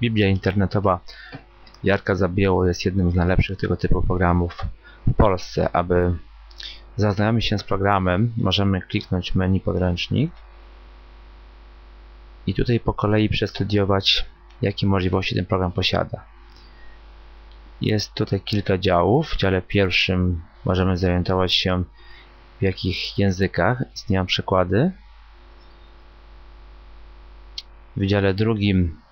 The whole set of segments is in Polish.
Biblia internetowa Jarka Zabieło jest jednym z najlepszych tego typu programów w Polsce. Aby zaznajomić się z programem, możemy kliknąć menu podręcznik i tutaj po kolei przestudiować, jakie możliwości ten program posiada. Jest tutaj kilka działów. W dziale pierwszym możemy zorientować się, w jakich językach istnieją przekłady. W dziale drugim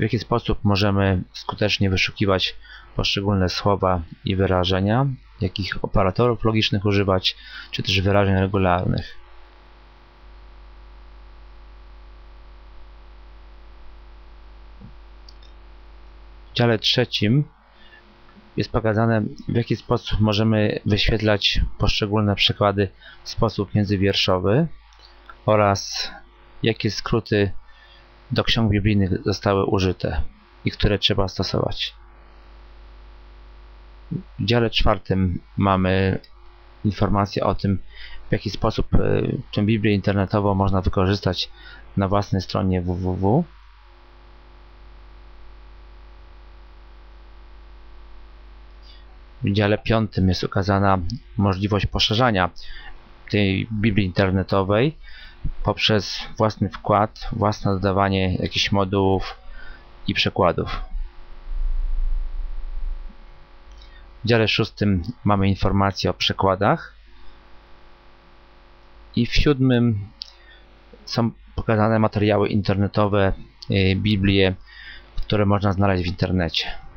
w jaki sposób możemy skutecznie wyszukiwać poszczególne słowa i wyrażenia, jakich operatorów logicznych używać, czy też wyrażeń regularnych. W dziale trzecim jest pokazane w jaki sposób możemy wyświetlać poszczególne przykłady w sposób międzywierszowy oraz jakie skróty do ksiąg biblijnych zostały użyte i które trzeba stosować. W dziale czwartym mamy informację o tym, w jaki sposób e, tę Biblię internetową można wykorzystać na własnej stronie www. W dziale piątym jest ukazana możliwość poszerzania tej Biblii internetowej poprzez własny wkład, własne dodawanie jakichś modułów i przekładów. W dziale szóstym mamy informacje o przekładach i w siódmym są pokazane materiały internetowe, y, Biblie, które można znaleźć w internecie.